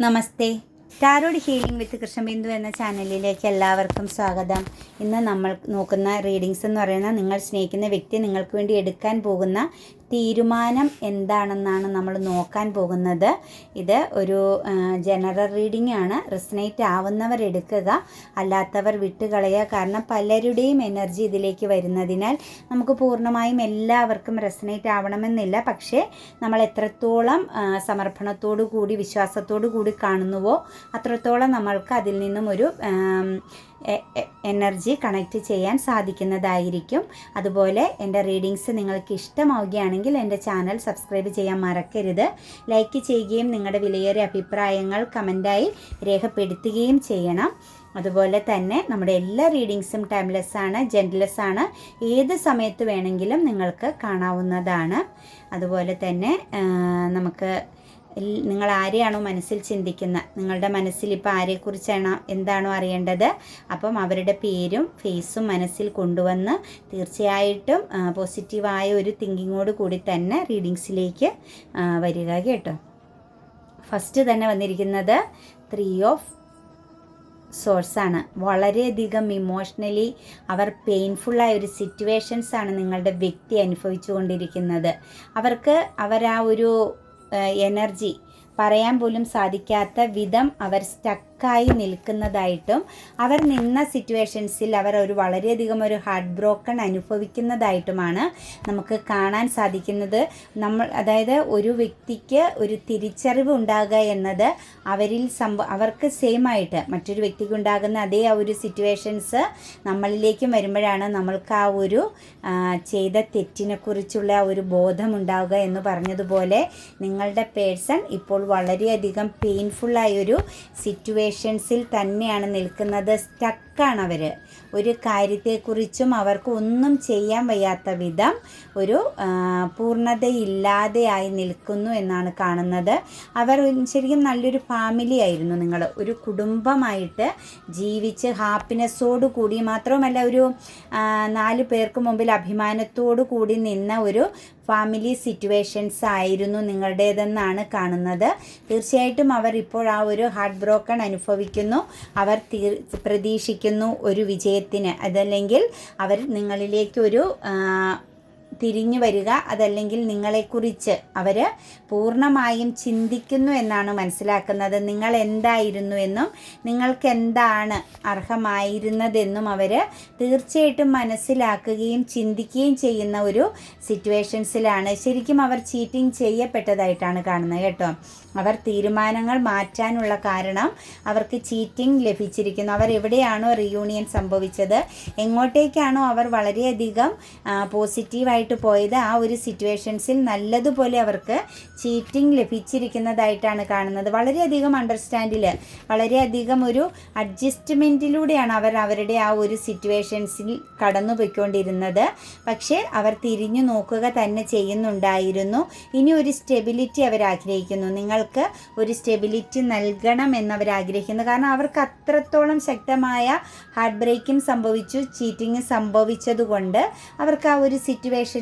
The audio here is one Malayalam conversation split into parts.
Namaste. Tarot healing with Krishnabindu എന്ന ചാനലിലേക്ക് എല്ലാവർക്കും സ്വാഗതം. ഇന്ന് നമ്മൾ നോക്കുന്ന റീഡിങ്സ് എന്ന് പറയുന്നത് നിങ്ങൾ സ്നേഹിക്കുന്ന വ്യക്തി നിങ്ങൾക്ക് വേണ്ടി എടുക്കാൻ പോകുന്ന തീരുമാനം എന്താണെന്നാണ് നമ്മൾ നോക്കാൻ പോകുന്നത്. ഇത് ഒരു ജനറൽ റീഡിംഗ് ആണ്. റിസനേറ്റ് ആവുന്നവർ എടുക്കുക അല്ലാത്തവർ വിട്ടുകളയുക. കാരണം പലരുടെയും എനർജി ഇതിലേക്ക് വരുന്നതിനാൽ നമുക്ക് പൂർണമായും എല്ലാവർക്കും റെസനേറ്റ് ആവണമെന്നില്ല. പക്ഷേ നമ്മൾ എത്രത്തോളം സമർപ്പണത്തോടു കൂടി വിശ്വാസത്തോടു കൂടി കാണുന്നുവോ അത്രത്തോളം നമ്മൾക്ക് അതിൽ നിന്നും ഒരു എനർജി കണക്ട് ചെയ്യാൻ സാധിക്കുന്നതായിരിക്കും. അതുപോലെ എന്റെ റീഡിങ്സ് നിങ്ങൾക്ക് ഇഷ്ടമാവുകയാണെങ്കിൽ എന്റെ ചാനൽ സബ്സ്ക്രൈബ് ചെയ്യാൻ മറക്കരുത്. ലൈക്ക് ചെയ്യുകയും നിങ്ങളുടെ വിലയേറിയ അഭിപ്രായങ്ങൾ കമന്റായി രേഖപ്പെടുത്തുകയും ചെയ്യണം. അതുപോലെ തന്നെ നമ്മുടെ എല്ലാ റീഡിങ്സും ടൈംലെസ് ആണ് ജെന്റ്ലെസ് ആണ്. ഏത് സമയത്ത് വേണമെങ്കിലും നിങ്ങൾക്ക് കാണാവുന്നതാണ്. അതുപോലെ തന്നെ നമുക്ക് നിങ്ങൾ ആരെയാണോ മനസ്സിൽ ചിന്തിക്കുന്നത് നിങ്ങളുടെ മനസ്സിൽ ഇപ്പോൾ ആരെക്കുറിച്ചാണ് എന്താണോ അറിയേണ്ടത്? അപ്പം അവരുടെ പേരും ഫേസും മനസ്സിൽ കൊണ്ടുവന്ന് തീർച്ചയായിട്ടും പോസിറ്റീവായ ഒരു തിങ്കിങ്ങോട് കൂടി തന്നെ റീഡിങ്സിലേക്ക് വരിക കേട്ടോ. ഫസ്റ്റ് തന്നെ വന്നിരിക്കുന്നത് ത്രീ ഓഫ് സോഴ്സാണ് വളരെയധികം ഇമോഷണലി അവർ പെയിൻഫുള്ളായ ഒരു സിറ്റുവേഷൻസാണ് നിങ്ങളുടെ വ്യക്തി അനുഭവിച്ചു കൊണ്ടിരിക്കുന്നത് അവർക്ക് അവർ ആ ഒരു എനർജി പറയാൻ പോലും സാധിക്കാത്ത വിധം അവർ സ്റ്റക്കായി നിൽക്കുന്നതായിട്ടും അവർ നിന്ന സിറ്റുവേഷൻസിൽ അവർ ഒരു വളരെയധികം ഒരു ഹാർട്ട് ബ്രോക്കൺ അനുഭവിക്കുന്നതായിട്ടുമാണ് നമുക്ക് കാണാൻ സാധിക്കുന്നത്. നമ്മൾ അതായത് ഒരു വ്യക്തിക്ക് ഒരു തിരിച്ചറിവ് ഉണ്ടാകുക എന്നത് അവരിൽ അവർക്ക് സെയിം ആയിട്ട് മറ്റൊരു വ്യക്തിക്ക് ഉണ്ടാകുന്ന അതേ ആ ഒരു സിറ്റുവേഷൻസ് നമ്മളിലേക്കും വരുമ്പോഴാണ് നമ്മൾക്ക് ആ ഒരു ചെയ്ത തെറ്റിനെക്കുറിച്ചുള്ള ആ ഒരു ബോധമുണ്ടാവുക എന്ന് പറഞ്ഞതുപോലെ നിങ്ങളുടെ പേഴ്സൺ ഇപ്പോൾ വളരെയധികം പെയിൻഫുള്ളായൊരു സിറ്റുവേഷൻസിൽ തന്നെയാണ് നിൽക്കുന്നത്. സ്റ്റക്കാണ് അവർ ഒരു കാര്യത്തെക്കുറിച്ചും അവർക്ക് ഒന്നും ചെയ്യാൻ വയ്യാത്ത വിധം ഒരു പൂർണതയില്ലാതെയായി നിൽക്കുന്നു എന്നാണ് കാണുന്നത്. അവർ ശരിക്കും നല്ലൊരു ഫാമിലി ആയിരുന്നു നിങ്ങൾ ഒരു കുടുംബമായിട്ട് ജീവിച്ച് ഹാപ്പിനെസ്സോടു കൂടി മാത്രവുമല്ല ഒരു നാല് പേർക്ക് മുമ്പിൽ അഭിമാനത്തോടു കൂടി നിന്ന ഒരു ഫാമിലി സിറ്റുവേഷൻസ് ആയിരുന്നു നിങ്ങളുടേതെന്നാണ് കാണുന്നത്. തീർച്ചയായിട്ടും അവർ ഇപ്പോൾ ആ ഒരു ഹാർട്ട് ബ്രോക്കൺ അനുഭവിക്കുന്നു. അവർ തീർ ഒരു വിജയത്തിന്. അതല്ലെങ്കിൽ അവർ നിങ്ങളിലേക്ക് ഒരു തിരിഞ്ഞു വരിക അതല്ലെങ്കിൽ നിങ്ങളെക്കുറിച്ച് അവർ പൂർണമായും ചിന്തിക്കുന്നു എന്നാണ് മനസ്സിലാക്കുന്നത്. നിങ്ങൾ എന്തായിരുന്നു എന്നും നിങ്ങൾക്ക് എന്താണ് അർഹമായിരുന്നതെന്നും അവർ തീർച്ചയായിട്ടും മനസ്സിലാക്കുകയും ചിന്തിക്കുകയും ചെയ്യുന്ന ഒരു സിറ്റുവേഷൻസിലാണ്. ശരിക്കും അവർ ചീറ്റിംഗ് ചെയ്യപ്പെട്ടതായിട്ടാണ് കാണുന്നത് കേട്ടോ. അവർ തീരുമാനങ്ങൾ മാറ്റാനുള്ള കാരണം അവർക്ക് ചീറ്റിംഗ് ലഭിച്ചിരിക്കുന്നു. അവർ എവിടെയാണോ റിയൂണിയൻ സംഭവിച്ചത് എങ്ങോട്ടേക്കാണോ അവർ വളരെയധികം ആ, പോസിറ്റീവായിട്ട് പോയത് ആ ഒരു സിറ്റുവേഷൻസിൽ നല്ലതുപോലെ അവർക്ക് ചീറ്റിംഗ് ലഭിച്ചിരിക്കുന്നതായിട്ടാണ് കാണുന്നത്. വളരെയധികം അണ്ടർസ്റ്റാൻഡിൽ വളരെയധികം ഒരു അഡ്ജസ്റ്റ്മെന്റിലൂടെയാണ് അവർ അവരുടെ ആ ഒരു സിറ്റുവേഷൻസിൽ കടന്നു പോയിക്കൊണ്ടിരുന്നത് പക്ഷേ അവർ തിരിഞ്ഞു നോക്കുക തന്നെ ചെയ്യുന്നുണ്ടായിരുന്നു. ഇനി ഒരു സ്റ്റെബിലിറ്റി അവർ ആഗ്രഹിക്കുന്നു. നിങ്ങൾക്ക് ഒരു സ്റ്റെബിലിറ്റി നൽകണം എന്നവർ ആഗ്രഹിക്കുന്നു. കാരണം അവർക്ക് അത്രത്തോളം ശക്തമായ ഹാർട്ട് ബ്രേക്കിംഗ് സംഭവിച്ചു ചീറ്റിംഗ് സംഭവിച്ചതുകൊണ്ട് അവർക്ക് ആ ഒരു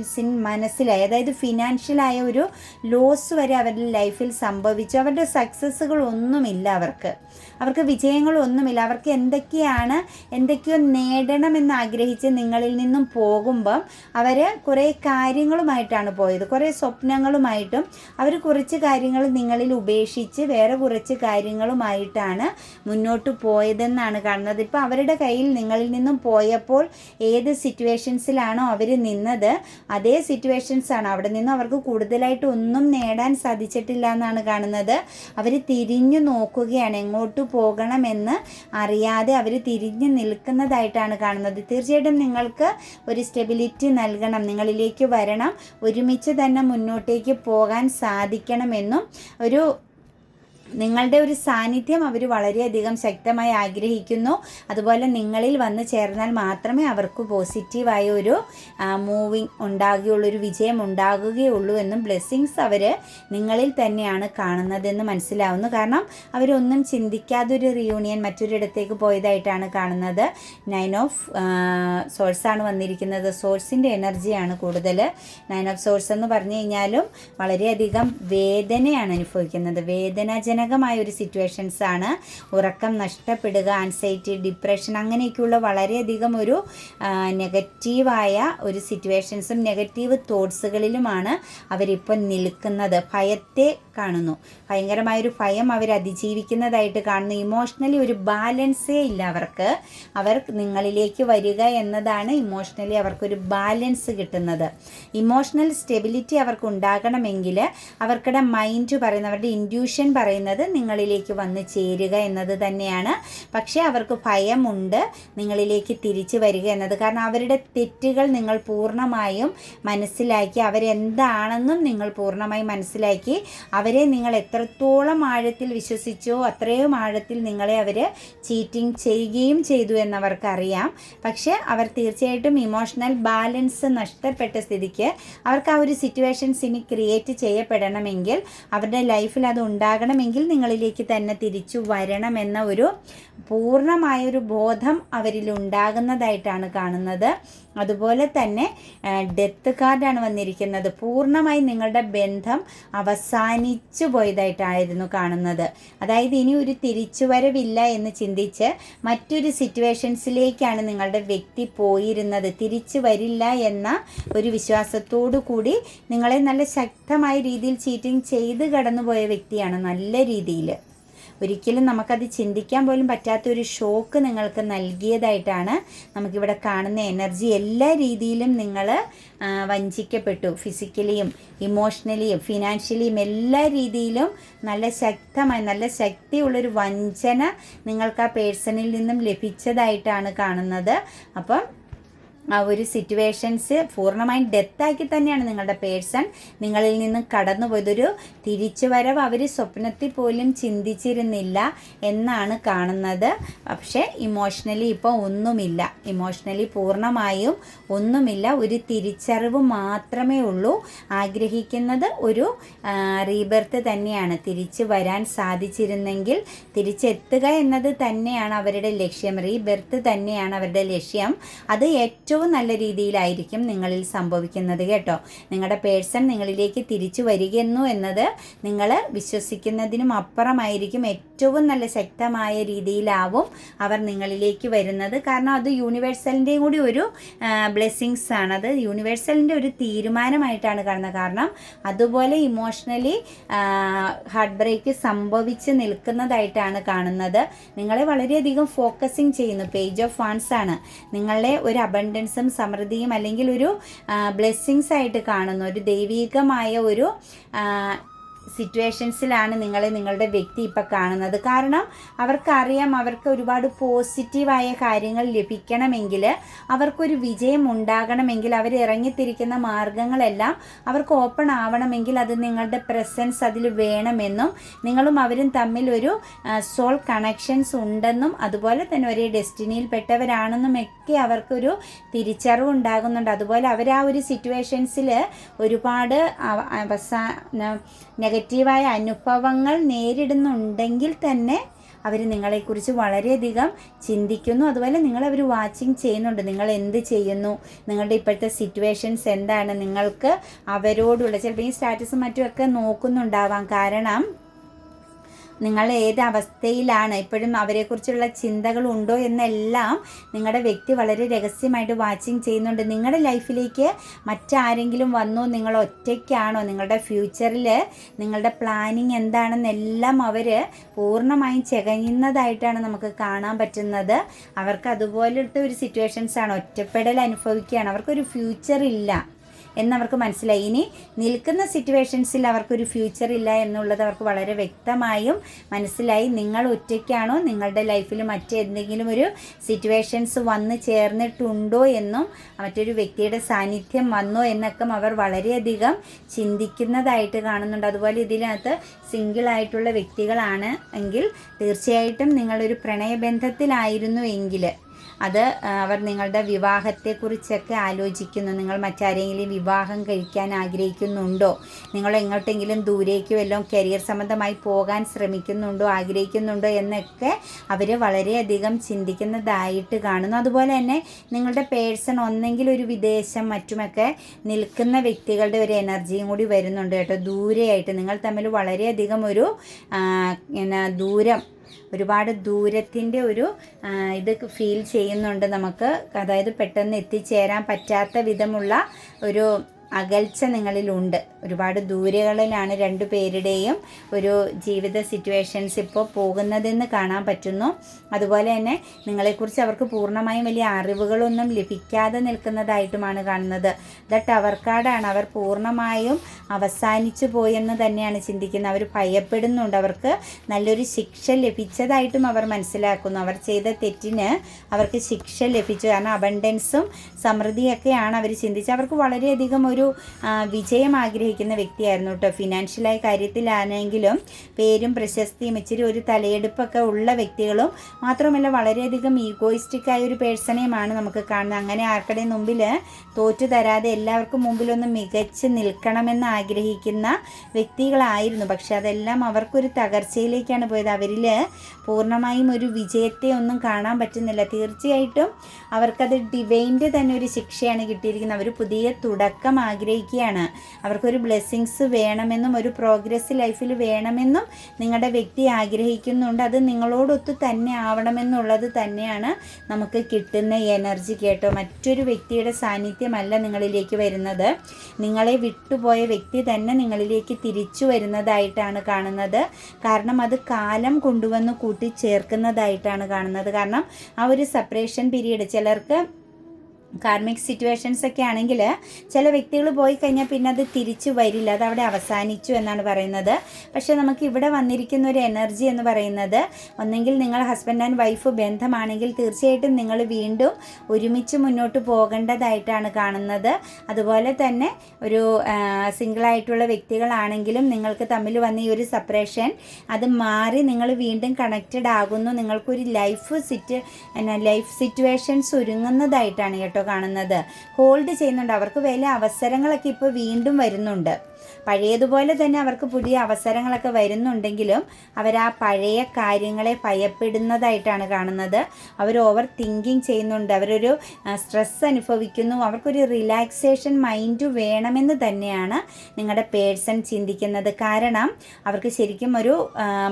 സിറ്റുവേഷൻസിൻ മനസ്സിലായി. അതായത് ഫിനാൻഷ്യലായ ഒരു ലോസ് വരെ അവരുടെ ലൈഫിൽ സംഭവിച്ചു. അവരുടെ സക്സസ്സുകൾ ഒന്നുമില്ല അവർക്ക്. അവർക്ക് വിജയങ്ങളൊന്നുമില്ല അവർക്ക് എന്തൊക്കെയാണ് എന്തൊക്കെയോ നേടണമെന്ന് ആഗ്രഹിച്ച് നിങ്ങളിൽ നിന്നും പോകുമ്പം അവർ കുറേ കാര്യങ്ങളുമായിട്ടാണ് പോയത്. കുറേ സ്വപ്നങ്ങളുമായിട്ടും അവർ കുറച്ച് കാര്യങ്ങൾ നിങ്ങളിൽ ഉപേക്ഷിച്ച് വേറെ കുറച്ച് കാര്യങ്ങളുമായിട്ടാണ് മുന്നോട്ട് പോയതെന്നാണ് കാണുന്നത്. ഇപ്പോൾ അവരുടെ കയ്യിൽ നിങ്ങളിൽ നിന്നും പോയപ്പോൾ ഏത് സിറ്റുവേഷൻസിലാണോ അവർ നിന്നത് അതേ സിറ്റുവേഷൻസ് ആണ്. അവിടെ നിന്ന് അവർക്ക് കൂടുതലായിട്ട് ഒന്നും നേടാൻ സാധിച്ചിട്ടില്ല എന്നാണ് കാണുന്നത്. അവർ തിരിഞ്ഞു നോക്കുകയാണ് എങ്ങോട്ട് പോകണമെന്ന് അറിയാതെ അവർ തിരിഞ്ഞു നിൽക്കുന്നതായിട്ടാണ് കാണുന്നത്. തീർച്ചയായിട്ടും നിങ്ങൾക്ക് ഒരു സ്റ്റെബിലിറ്റി നൽകണം. നിങ്ങളിലേക്ക് വരണം. ഒരുമിച്ച് തന്നെ മുന്നോട്ടേക്ക് പോകാൻ സാധിക്കണമെന്നും ഒരു നിങ്ങളുടെ ഒരു സാന്നിധ്യം അവർ വളരെയധികം ശക്തമായി ആഗ്രഹിക്കുന്നു. അതുപോലെ നിങ്ങളിൽ വന്ന് ചേർന്നാൽ മാത്രമേ അവർക്ക് പോസിറ്റീവായ ഒരു മൂവിങ് ഉണ്ടാകുകയുള്ളൂ ഒരു വിജയം ഉണ്ടാകുകയുള്ളൂ എന്നും ബ്ലെസ്സിങ്സ് അവർ നിങ്ങളിൽ തന്നെയാണ് കാണുന്നതെന്ന് മനസ്സിലാവുന്നു. കാരണം അവരൊന്നും ചിന്തിക്കാതെ ഒരു റിയൂണിയൻ മറ്റൊരിടത്തേക്ക് പോയതായിട്ടാണ് കാണുന്നത്. നയൻ ഓഫ് സോഴ്സാണ് വന്നിരിക്കുന്നത്. സോഴ്സിന്റെ എനർജിയാണ് കൂടുതൽ. നയൻ ഓഫ് സോഴ്സ് എന്ന് പറഞ്ഞു കഴിഞ്ഞാലും വളരെയധികം വേദനയാണ് അനുഭവിക്കുന്നത്. വേദനാജനകമായ ഭയജനകമായ ഒരു സിറ്റുവേഷൻസ് ആണ് ഉറക്കം നഷ്ടപ്പെടുക ആൻസൈറ്റി ഡിപ്രഷൻ അങ്ങനെയൊക്കെയുള്ള വളരെയധികം ഒരു നെഗറ്റീവായ ഒരു സിറ്റുവേഷൻസും നെഗറ്റീവ് തോട്ട്സുകളിലുമാണ് അവരിപ്പോൾ നിൽക്കുന്നത്. ഭയത്തെ കാണുന്നു. ഭയങ്കരമായൊരു ഭയം അവർ അതിജീവിക്കുന്നതായിട്ട് കാണുന്നു. ഇമോഷണലി ഒരു ബാലൻസേ ഇല്ല അവർക്ക്. അവർ നിങ്ങളിലേക്ക് വരിക എന്നതാണ് ഇമോഷണലി അവർക്കൊരു ബാലൻസ് കിട്ടുന്നത്. ഇമോഷണൽ സ്റ്റെബിലിറ്റി അവർക്ക് ഉണ്ടാകണമെങ്കിൽ അവർക്കുടെ മൈൻഡ് പറയുന്ന അവരുടെ ഇൻഡ്യൂഷൻ പറയുന്നത് നിങ്ങളിലേക്ക് വന്ന് ചേരുക എന്നത് തന്നെയാണ്. പക്ഷേ അവർക്ക് ഭയമുണ്ട് നിങ്ങളിലേക്ക് തിരിച്ചു വരിക എന്നത്. കാരണം അവരുടെ തെറ്റുകൾ നിങ്ങൾ പൂർണമായും മനസ്സിലാക്കി അവരെന്താണെന്നും നിങ്ങൾ പൂർണമായും മനസ്സിലാക്കി അവരെ നിങ്ങൾ എത്രത്തോളം ആഴത്തിൽ വിശ്വസിച്ചോ അത്രയും ആഴത്തിൽ നിങ്ങളെ അവർ ചീറ്റിംഗ് ചെയ്യുകയും ചെയ്തു എന്നവർക്കറിയാം. പക്ഷേ അവർ തീർച്ചയായിട്ടും ഇമോഷണൽ ബാലൻസ് നഷ്ടപ്പെട്ട സ്ഥിതിക്ക് അവർക്ക് ആ ഒരു സിറ്റുവേഷൻസ് ഇനി ക്രിയേറ്റ് ചെയ്യപ്പെടണമെങ്കിൽ അവരുടെ ലൈഫിൽ അത് ഉണ്ടാകണമെങ്കിൽ നിങ്ങളിലേക്ക് തന്നെ തിരിച്ചു വരണമെന്ന ഒരു പൂർണമായൊരു ബോധം അവരിൽ ഉണ്ടാകുന്നതായിട്ടാണ് കാണുന്നത്. അതുപോലെ തന്നെ ഡെത്ത് കാർഡാണ് വന്നിരിക്കുന്നത്. പൂർണമായി നിങ്ങളുടെ ബന്ധം അവസാനിച്ചു പോയതായിട്ടായിരുന്നു കാണുന്നത്. അതായത് ഇനി ഒരു തിരിച്ചുവരവില്ല എന്ന് ചിന്തിച്ച് മറ്റൊരു സിറ്റുവേഷൻസിലേക്കാണ് നിങ്ങളുടെ വ്യക്തി പോയിരുന്നത്. തിരിച്ചു വരില്ല എന്ന ഒരു വിശ്വാസത്തോടു കൂടി നിങ്ങളെ നല്ല ശക്തമായ രീതിയിൽ ചീറ്റിംഗ് ചെയ്ത് കടന്നുപോയ വ്യക്തിയാണ് നല്ല രീതിയിൽ. ഒരിക്കലും നമുക്കത് ചിന്തിക്കാൻ പോലും പറ്റാത്തൊരു ഷോക്ക് നിങ്ങൾക്ക് നൽകിയതായിട്ടാണ് നമുക്കിവിടെ കാണുന്ന എനർജി. എല്ലാ രീതിയിലും നിങ്ങൾ വഞ്ചിക്കപ്പെട്ടു. ഫിസിക്കലിയും ഇമോഷണലിയും ഫിനാൻഷ്യലിയും എല്ലാ രീതിയിലും നല്ല ശക്തമായി നല്ല ശക്തിയുള്ളൊരു വഞ്ചന നിങ്ങൾക്ക് ആ പേഴ്സണിൽ നിന്നും ലഭിച്ചതായിട്ടാണ് കാണുന്നത്. അപ്പം ആ ഒരു സിറ്റുവേഷൻസ് പൂർണമായും ഡെത്താക്കി തന്നെയാണ് നിങ്ങളുടെ പേഴ്സൺ നിങ്ങളിൽ നിന്ന് കടന്നു കടന്നുപോയതൊരു തിരിച്ചുവരവ് അവർ സ്വപ്നത്തിൽ പോലും ചിന്തിച്ചിരുന്നില്ല എന്നാണ് കാണുന്നത്. പക്ഷേ ഇമോഷണലി ഇപ്പോൾ ഒന്നുമില്ല. ഇമോഷണലി പൂർണമായും ഒന്നുമില്ല. ഒരു തിരിച്ചറിവ് മാത്രമേ ഉള്ളൂ. ആഗ്രഹിക്കുന്നത് ഒരു റീബർത്ത് തന്നെയാണ്. തിരിച്ചു വരാൻ സാധിച്ചിരുന്നെങ്കിൽ തിരിച്ചെത്തുക എന്നത് തന്നെയാണ് അവരുടെ ലക്ഷ്യം. റീബർത്ത് തന്നെയാണ് അവരുടെ ലക്ഷ്യം. അത് ഏറ്റവും ഏറ്റവും നല്ല രീതിയിലായിരിക്കും നിങ്ങളിൽ സംഭവിക്കുന്നത് കേട്ടോ. നിങ്ങളുടെ പേഴ്സൺ നിങ്ങളിലേക്ക് തിരിച്ചു വരികയെന്നു എന്നത് നിങ്ങൾ വിശ്വസിക്കുന്നതിനും അപ്പുറമായിരിക്കും ഏറ്റവും നല്ല ശക്തമായ രീതിയിലാവും അവർ നിങ്ങളിലേക്ക് വരുന്നത്. കാരണം അത് യൂണിവേഴ്സലിന്റെയും കൂടി ഒരു ബ്ലെസ്സിങ്സ് ആണ് അത് യൂണിവേഴ്സലിന്റെ ഒരു തീരുമാനമായിട്ടാണ് കാണുന്നത്. കാരണം അതുപോലെ ഇമോഷണലി ഹാർട്ട് ബ്രേക്ക് സംഭവിച്ച് നിൽക്കുന്നതായിട്ടാണ് കാണുന്നത്. നിങ്ങളെ വളരെയധികം ഫോക്കസിങ് ചെയ്യുന്നു. പേജ് ഓഫ് ഫാൻസ് ആണ്. നിങ്ങളുടെ ഒരു അബണ്ടൻസ് അബണ്ടൻസും സമൃദ്ധിയും അല്ലെങ്കിൽ ഒരു ബ്ലെസ്സിങ്സ് ആയിട്ട് കാണുന്നു ഒരു ദൈവീകമായ ഒരു സിറ്റുവേഷൻസിലാണ് നിങ്ങളെ നിങ്ങളുടെ വ്യക്തി ഇപ്പം കാണുന്നത്. കാരണം അവർക്കറിയാം അവർക്ക് ഒരുപാട് പോസിറ്റീവായ കാര്യങ്ങൾ ലഭിക്കണമെങ്കിൽ അവർക്കൊരു വിജയം ഉണ്ടാകണമെങ്കിൽ അവർ ഇറങ്ങിത്തിരിക്കുന്ന മാർഗങ്ങളെല്ലാം അവർക്ക് ഓപ്പൺ ആവണമെങ്കിൽ അത് നിങ്ങളുടെ പ്രസൻസ് അതിൽ വേണമെന്നും നിങ്ങളും അവരും തമ്മിൽ ഒരു സോൾ കണക്ഷൻസ് ഉണ്ടെന്നും അതുപോലെ തന്നെ ഒരേ ഡെസ്റ്റിനിയിൽ പെട്ടവരാണെന്നും ഒക്കെ അവർക്കൊരു തിരിച്ചറിവ് ഉണ്ടാകുന്നുണ്ട്. അതുപോലെ അവർ ആ ഒരു സിറ്റുവേഷൻസിൽ ഒരുപാട് അവസാന നെഗറ്റീവായ അനുഭവങ്ങൾ നേരിടുന്നുണ്ടെങ്കിൽ തന്നെ അവർ നിങ്ങളെക്കുറിച്ച് വളരെയധികം ചിന്തിക്കുന്നു. അതുപോലെ നിങ്ങളവർ വാച്ചിങ് ചെയ്യുന്നുണ്ട്. നിങ്ങൾ എന്ത് ചെയ്യുന്നു? നിങ്ങളുടെ ഇപ്പോഴത്തെ സിറ്റുവേഷൻസ് എന്താണ്? നിങ്ങൾക്ക് അവരോടുള്ള ചിലപ്പോൾ ഈ സ്റ്റാറ്റസും മറ്റുമൊക്കെ നോക്കുന്നുണ്ടാവാം. കാരണം നിങ്ങൾ ഏത് അവസ്ഥയിലാണ്? ഇപ്പോഴും അവരെക്കുറിച്ചുള്ള ചിന്തകൾ ഉണ്ടോ എന്നെല്ലാം നിങ്ങളുടെ വ്യക്തി വളരെ രഹസ്യമായിട്ട് വാച്ചിങ് ചെയ്യുന്നുണ്ട്. നിങ്ങളുടെ ലൈഫിലേക്ക് മറ്റാരെങ്കിലും വന്നോ നിങ്ങൾ ഒറ്റയ്ക്കാണോ നിങ്ങളുടെ ഫ്യൂച്ചറിൽ നിങ്ങളുടെ പ്ലാനിങ് എന്താണെന്നെല്ലാം അവർ പൂർണമായും ചെകയുന്നതായിട്ടാണ് നമുക്ക് കാണാൻ പറ്റുന്നത്. അവർക്ക് അതുപോലത്തെ ഒരു സിറ്റുവേഷൻസാണ് ഒറ്റപ്പെടൽ അനുഭവിക്കുകയാണ്. അവർക്കൊരു ഫ്യൂച്ചർ ഇല്ല. എന്നവർക്ക് മനസ്സിലായി. ഇനി നിൽക്കുന്ന സിറ്റുവേഷൻസിൽ അവർക്കൊരു ഫ്യൂച്ചർ ഇല്ല എന്നുള്ളത് അവർക്ക് വളരെ വ്യക്തമായും മനസ്സിലായി. നിങ്ങൾ ഒറ്റയ്ക്കാണോ? നിങ്ങളുടെ ലൈഫിൽ മറ്റെന്തെങ്കിലും ഒരു സിറ്റുവേഷൻസ് വന്ന് ചേർന്നിട്ടുണ്ടോ എന്നും മറ്റൊരു വ്യക്തിയുടെ സാന്നിധ്യം വന്നോ എന്നൊക്കെ അവർ വളരെയധികം ചിന്തിക്കുന്നതായിട്ട് കാണുന്നുണ്ട്. അതുപോലെ ഇതിനകത്ത് സിംഗിൾ ആയിട്ടുള്ള വ്യക്തികളാണ് എങ്കിൽ തീർച്ചയായിട്ടും നിങ്ങളൊരു പ്രണയബന്ധത്തിലായിരുന്നു എങ്കിൽ അത് അവർ നിങ്ങളുടെ വിവാഹത്തെക്കുറിച്ചൊക്കെ ആലോചിക്കുന്നു. നിങ്ങൾ മറ്റാരെങ്കിലും വിവാഹം കഴിക്കാൻ ആഗ്രഹിക്കുന്നുണ്ടോ? നിങ്ങൾ എങ്ങോട്ടെങ്കിലും ദൂരേക്ക് വല്ലതും കരിയർ സംബന്ധമായി പോകാൻ ശ്രമിക്കുന്നുണ്ടോ ആഗ്രഹിക്കുന്നുണ്ടോ എന്നൊക്കെ അവർ വളരെയധികം ചിന്തിക്കുന്നതായിട്ട് കാണുന്നു. അതുപോലെ തന്നെ നിങ്ങളുടെ പേഴ്സൺ ഒന്നെങ്കിൽ ഒരു വിദേശം മറ്റുമൊക്കെ നിൽക്കുന്ന വ്യക്തികളുടെ ഒരു എനർജിയും കൂടി വരുന്നുണ്ട് കേട്ടോ. ദൂരെയായിട്ട് നിങ്ങൾ തമ്മിൽ വളരെയധികം ഒരു ദൂരം ഒരുപാട് ദൂരത്തിന്റെ ഒരു ഇത് ഫീൽ ചെയ്യുന്നുണ്ട് നമുക്ക്. അതായത് പെട്ടെന്ന് എത്തിച്ചേരാൻ പറ്റാത്ത വിധമുള്ള ഒരു അകൽച്ച നിങ്ങളിലുണ്ട്. ഒരുപാട് ദൂരകളിലാണ് രണ്ടു പേരുടെയും ഒരു ജീവിത സിറ്റുവേഷൻസ് ഇപ്പോൾ പോകുന്നതെന്ന് കാണാൻ പറ്റുന്നു. അതുപോലെ തന്നെ നിങ്ങളെക്കുറിച്ച് അവർക്ക് പൂർണമായും വലിയ അറിവുകളൊന്നും ലഭിക്കാതെ നിൽക്കുന്നതായിട്ടുമാണ് കാണുന്നത്. ദ ടവർ കാർഡാണ് അവർ പൂർണമായും അവസാനിച്ചു പോയെന്ന് തന്നെയാണ് ചിന്തിക്കുന്നത്. അവർ ഭയപ്പെടുന്നുണ്ട്. അവർക്ക് നല്ലൊരു ശിക്ഷ ലഭിച്ചതായിട്ടും അവർ മനസ്സിലാക്കുന്നു. അവർ ചെയ്ത തെറ്റിന് അവർക്ക് ശിക്ഷ ലഭിച്ചു. കാരണം അബണ്ടൻസും സമൃദ്ധിയൊക്കെയാണ് അവർ ചിന്തിച്ചത്. അവർക്ക് വളരെയധികം ഒരു ആ, വിജയം ആഗ്രഹിക്കുന്ന വ്യക്തിയായിരുന്നു കേട്ടോ. ഫിനാൻഷ്യലായ കാര്യത്തിലാണെങ്കിലും പേരും പ്രശസ്തിയും ഇച്ചിരി ഒരു തലയെടുപ്പൊക്കെ ഉള്ള വ്യക്തികളും മാത്രമല്ല വളരെയധികം ഈഗോയിസ്റ്റിക് ആയ ഒരു പേഴ്സണെയുമാണ് നമുക്ക് കാണുന്നത്. അങ്ങനെ ആർക്കടേയും മുമ്പിൽ തോറ്റു തരാതെ എല്ലാവർക്കും മുമ്പിലൊന്ന് മികച്ച് നിൽക്കണമെന്ന് ആഗ്രഹിക്കുന്ന വ്യക്തികളായിരുന്നു. പക്ഷെ അതെല്ലാം അവർക്കൊരു തകർച്ചയിലേക്കാണ് പോയത്. അവരിൽ പൂർണമായും ഒരു വിജയത്തെ ഒന്നും കാണാൻ പറ്റുന്നില്ല. തീർച്ചയായിട്ടും അവർക്കത് ഡിവൈന്റെ തന്നെ ഒരു ശിക്ഷയാണ് കിട്ടിയിരിക്കുന്നത്. അവർ പുതിയ തുടക്കം ആഗ്രഹിക്കുകയാണ്. അവർക്കൊരു ബ്ലെസ്സിങ്സ് വേണമെന്നും ഒരു പ്രോഗ്രസ് ലൈഫിൽ വേണമെന്നും നിങ്ങളുടെ വ്യക്തി ആഗ്രഹിക്കുന്നുണ്ട്. അത് നിങ്ങളോടൊത്ത് തന്നെ ആവണമെന്നുള്ളത് തന്നെയാണ് നമുക്ക് കിട്ടുന്ന എനർജി കേട്ടോ. മറ്റൊരു വ്യക്തിയുടെ സാന്നിധ്യമല്ല നിങ്ങളിലേക്ക് വരുന്നത്. നിങ്ങളെ വിട്ടുപോയ വ്യക്തി തന്നെ നിങ്ങളിലേക്ക് തിരിച്ചു വരുന്നതായിട്ടാണ് കാണുന്നത്. കാരണം അത് കാലം കൊണ്ടുവന്ന് കൂട്ടിച്ചേർക്കുന്നതായിട്ടാണ് കാണുന്നത്. കാരണം ആ ഒരു സെപ്പറേഷൻ പീരീഡ് ചിലർക്ക് കാർമിക് സിറ്റുവേഷൻസ് ഒക്കെ ആണെങ്കിൽ ചില വ്യക്തികൾ പോയി കഴിഞ്ഞാൽ പിന്നെ അത് തിരിച്ചു വരില്ല. അത് അവിടെ അവസാനിച്ചു എന്നാണ് പറയുന്നത്. പക്ഷേ നമുക്ക് ഇവിടെ വന്നിരിക്കുന്ന ഒരു എനർജി എന്ന് പറയുന്നത് ഒന്നെങ്കിൽ നിങ്ങൾ ഹസ്ബൻഡ് ആൻഡ് വൈഫ് ബന്ധമാണെങ്കിൽ തീർച്ചയായിട്ടും നിങ്ങൾ വീണ്ടും ഒരുമിച്ച് മുന്നോട്ട് പോകേണ്ടതായിട്ടാണ് കാണുന്നത്. അതുപോലെ തന്നെ ഒരു സിംഗിളായിട്ടുള്ള വ്യക്തികളാണെങ്കിലും നിങ്ങൾക്ക് തമ്മിൽ വന്ന ഈ ഒരു സെപ്പറേഷൻ അത് മാറി നിങ്ങൾ വീണ്ടും കണക്റ്റഡ് ആകുന്നു. നിങ്ങൾക്കൊരു ലൈഫ് സിറ്റ് ലൈഫ് സിറ്റുവേഷൻസ് ഒരുങ്ങുന്നതായിട്ടാണ് കേട്ടോ കാണുന്നത്. ഹോൾഡ് ചെയ്യുന്നുണ്ട്. അവർക്ക് വലിയ അവസരങ്ങളൊക്കെ ഇപ്പോൾ വീണ്ടും വരുന്നുണ്ട്. പഴയതുപോലെ തന്നെ അവർക്ക് പുതിയ അവസരങ്ങളൊക്കെ വരുന്നുണ്ടെങ്കിലും അവർ ആ പഴയ കാര്യങ്ങളെ ഭയപ്പെടുന്നതായിട്ടാണ് കാണുന്നത്. അവർ ഓവർ തിങ്കിങ് ചെയ്യുന്നുണ്ട്. അവരൊരു സ്ട്രെസ് അനുഭവിക്കുന്നു. അവർക്കൊരു റിലാക്സേഷൻ മൈൻഡ് വേണമെന്ന് തന്നെയാണ് നിങ്ങളുടെ പേഴ്സൺ ചിന്തിക്കുന്നത്. കാരണം അവർക്ക് ശരിക്കും ഒരു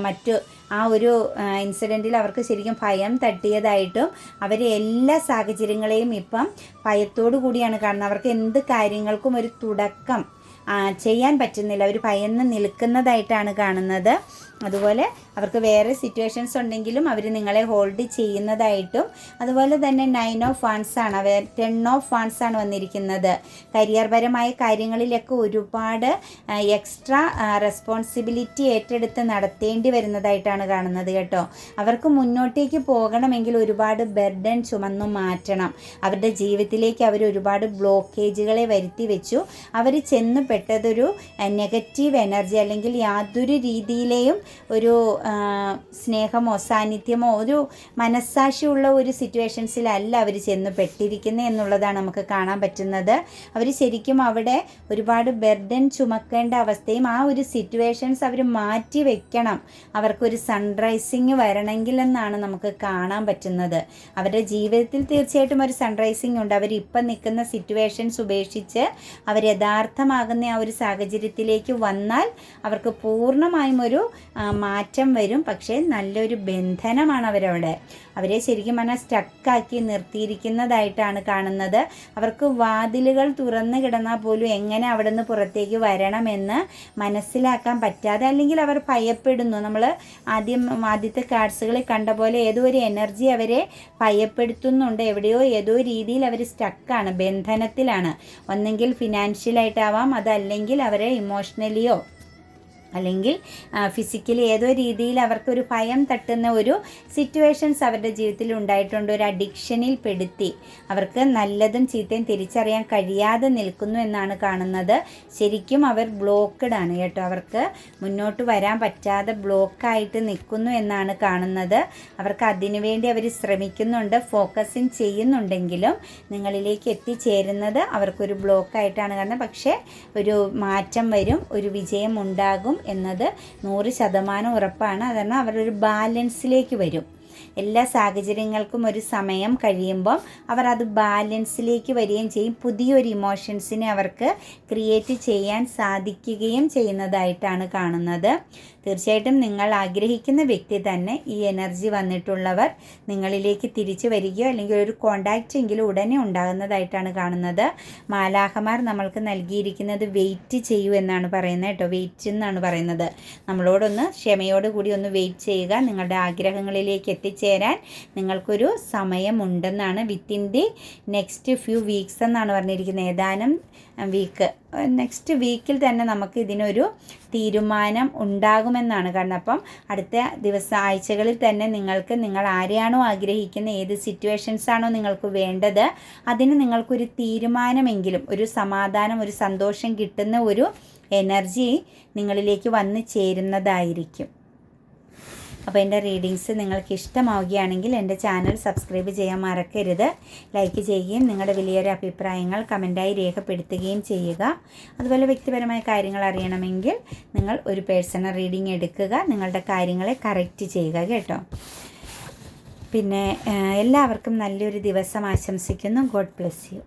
മറ്റു ആ ഒരു ഇൻസിഡന്റിൽ അവർക്ക് ശരിക്കും ഭയം തട്ടിയതായിട്ടും അവർ എല്ലാ സാഹചര്യങ്ങളെയും ഇപ്പം ഭയത്തോടു കൂടിയാണ് കാണുന്നത്. അവർക്ക് എന്ത് കാര്യങ്ങൾക്കും ഒരു തുടക്കം ചെയ്യാൻ പറ്റുന്നില്ല. അവർ ഭയന്ന് നിൽക്കുന്നതായിട്ടാണ് കാണുന്നത്. അതുപോലെ അവർക്ക് വേറെ സിറ്റുവേഷൻസ് ഉണ്ടെങ്കിലും അവർ നിങ്ങളെ ഹോൾഡ് ചെയ്യുന്നതായിട്ടും അതുപോലെ തന്നെ നയൻ ഓഫ് ഫാൻസ് ആണ് അവർ ടെൻ ഓഫ് ഫാൻസ് ആണ് വന്നിരിക്കുന്നത്. കരിയർപരമായ കാര്യങ്ങളിലൊക്കെ ഒരുപാട് എക്സ്ട്രാ റെസ്പോൺസിബിലിറ്റി ഏറ്റെടുത്ത് നടത്തേണ്ടി വരുന്നതായിട്ടാണ് കാണുന്നത് കേട്ടോ. അവർക്ക് മുന്നോട്ടേക്ക് പോകണമെങ്കിൽ ഒരുപാട് ബെർഡൻ ചുമന്നു മാറ്റണം. അവരുടെ ജീവിതത്തിലേക്ക് അവർ ഒരുപാട് ബ്ലോക്കേജുകളെ വരുത്തി വെച്ചു. അവർ ചെന്ന് പെട്ടതൊരു നെഗറ്റീവ് എനർജി അല്ലെങ്കിൽ യാതൊരു രീതിയിലെയും ഒരു സ്നേഹമോ സാന്നിധ്യമോ ഒരു മനസ്സാക്ഷിയുള്ള ഒരു സിറ്റുവേഷൻസിലല്ല അവർ ചെന്ന് പെട്ടിരിക്കുന്നത് എന്നുള്ളതാണ് നമുക്ക് കാണാൻ പറ്റുന്നത്. അവർ ശരിക്കും അവിടെ ഒരുപാട് ബെർഡൻ ചുമക്കേണ്ട അവസ്ഥയും ആ ഒരു സിറ്റുവേഷൻസ് അവർ മാറ്റി വെക്കണം. അവർക്കൊരു സൺറൈസിങ് വരണമെങ്കിൽ എന്നാണ് നമുക്ക് കാണാൻ പറ്റുന്നത്. അവരുടെ ജീവിതത്തിൽ തീർച്ചയായിട്ടും ഒരു സൺറൈസിങ് ഉണ്ട്. അവരിപ്പം നിൽക്കുന്ന സിറ്റുവേഷൻസ് ഉപേക്ഷിച്ച് അവർ യഥാർത്ഥമാകുന്ന ആ ഒരു സാഹചര്യത്തിലേക്ക് വന്നാൽ അവർക്ക് പൂർണമായും ഒരു മാറ്റം വരും. പക്ഷേ നല്ലൊരു ബന്ധനമാണ് അവരവിടെ. അവരെ ശരിക്കും പറഞ്ഞാൽ സ്റ്റക്കാക്കി നിർത്തിയിരിക്കുന്നതായിട്ടാണ് കാണുന്നത്. അവർക്ക് വാതിലുകൾ തുറന്നു കിടന്നാൽ പോലും എങ്ങനെ അവിടെ നിന്ന് പുറത്തേക്ക് വരണമെന്ന് മനസ്സിലാക്കാൻ പറ്റാതെ അല്ലെങ്കിൽ അവർ ഭയപ്പെടുന്നു. നമ്മൾ ആദ്യം ആദ്യത്തെ കാർഡ്സുകളിൽ കണ്ട പോലെ ഏതോ ഒരു എനർജി അവരെ ഭയപ്പെടുത്തുന്നുണ്ട്. എവിടെയോ ഏതോ രീതിയിൽ അവർ സ്റ്റക്കാണ് ബന്ധനത്തിലാണ്. ഒന്നെങ്കിൽ ഫിനാൻഷ്യലായിട്ടാവാം അതല്ലെങ്കിൽ അവരെ ഇമോഷണലിയോ അല്ലെങ്കിൽ ഫിസിക്കലി ഏതോ രീതിയിൽ അവർക്കൊരു ഭയം തട്ടുന്ന ഒരു സിറ്റുവേഷൻസ് അവരുടെ ജീവിതത്തിൽ ഉണ്ടായിട്ടുണ്ട്. ഒരു അഡിക്ഷനിൽ പെടുത്തി. അവർക്ക് നല്ലതും ചീത്തയും തിരിച്ചറിയാൻ കഴിയാതെ നിൽക്കുന്നു എന്നാണ് കാണുന്നത്. ശരിക്കും അവർ ബ്ലോക്ക്ഡ് ആണ് കേട്ടോ. അവർക്ക് മുന്നോട്ട് വരാൻ പറ്റാതെ ബ്ലോക്കായിട്ട് നിൽക്കുന്നു എന്നാണ് കാണുന്നത്. അവർക്ക് അതിനുവേണ്ടി അവർ ശ്രമിക്കുന്നുണ്ട് ഫോക്കസിങ് ചെയ്യുന്നുണ്ടെങ്കിലും നിങ്ങളിലേക്ക് എത്തിച്ചേരുന്നത് അവർക്കൊരു ബ്ലോക്കായിട്ടാണ് കാരണം പക്ഷേ ഒരു മാറ്റം വരും ഒരു വിജയം ഉണ്ടാകും. എന്നത് നൂറ് ശതമാനം ഉറപ്പാണ്. കാരണം അവരൊരു ബാലൻസിലേക്ക് വരും. എല്ലാ സാഹചര്യങ്ങൾക്കും ഒരു സമയം കഴിയുമ്പം അവർ അത് ബാലൻസിലേക്ക് വരികയും ചെയ്യും. പുതിയൊരു ഇമോഷൻസിനെ അവർക്ക് ക്രിയേറ്റ് ചെയ്യാൻ സാധിക്കുകയും ചെയ്യുന്നതായിട്ടാണ് കാണുന്നത്. തീർച്ചയായിട്ടും നിങ്ങൾ ആഗ്രഹിക്കുന്ന വ്യക്തി തന്നെ ഈ എനർജി വന്നിട്ടുള്ളവർ നിങ്ങളിലേക്ക് തിരിച്ചു വരികയോ അല്ലെങ്കിൽ ഒരു കോണ്ടാക്റ്റ് എങ്കിലും ഉടനെ ഉണ്ടാകുന്നതായിട്ടാണ് കാണുന്നത്. മാലാഹമാർ നമ്മൾക്ക് നൽകിയിരിക്കുന്നത് വെയിറ്റ് ചെയ്യൂ എന്നാണ് പറയുന്നത് കേട്ടോ. വെയിറ്റ് എന്നാണ് പറയുന്നത്. നമ്മളോടൊന്ന് ക്ഷമയോടുകൂടി ഒന്ന് വെയിറ്റ് ചെയ്യുക. നിങ്ങളുടെ ആഗ്രഹങ്ങളിലേക്ക് എത്തിച്ചേരാൻ നിങ്ങൾക്കൊരു സമയമുണ്ടെന്നാണ്. Within the next few weeks എന്നാണ് പറഞ്ഞിരിക്കുന്നത്. ഏതാനും വീക്ക് നെക്സ്റ്റ് വീക്കിൽ തന്നെ നമുക്ക് ഇതിനൊരു തീരുമാനം ഉണ്ടാകുമെന്നാണ് കാരണം അപ്പം അടുത്ത ദിവസ ആഴ്ചകളിൽ തന്നെ നിങ്ങൾക്ക് നിങ്ങൾ ആരെയാണോ ആഗ്രഹിക്കുന്ന ഏത് സിറ്റുവേഷൻസ് ആണോ നിങ്ങൾക്ക് വേണ്ടത് അതിന് നിങ്ങൾക്കൊരു തീരുമാനമെങ്കിലും ഒരു സമാധാനം ഒരു സന്തോഷം കിട്ടുന്ന ഒരു എനർജി നിങ്ങളിലേക്ക് വന്നു ചേരുന്നതായിരിക്കും. അപ്പോൾ എന്റെ റീഡിങ്സ് നിങ്ങൾക്ക് ഇഷ്ടമാവുകയാണെങ്കിൽ എന്റെ ചാനൽ സബ്സ്ക്രൈബ് ചെയ്യാൻ മറക്കരുത്. ലൈക്ക് ചെയ്യുകയും നിങ്ങളുടെ വലിയൊരു അഭിപ്രായങ്ങൾ കമന്റായി രേഖപ്പെടുത്തുകയും ചെയ്യുക. അതുപോലെ വ്യക്തിപരമായ കാര്യങ്ങൾ അറിയണമെങ്കിൽ നിങ്ങൾ ഒരു പേഴ്സണൽ റീഡിങ് എടുക്കുക. നിങ്ങളുടെ കാര്യങ്ങളെ കറക്റ്റ് ചെയ്യുക കേട്ടോ. പിന്നെ എല്ലാവർക്കും നല്ലൊരു ദിവസം ആശംസിക്കുന്നു. God bless you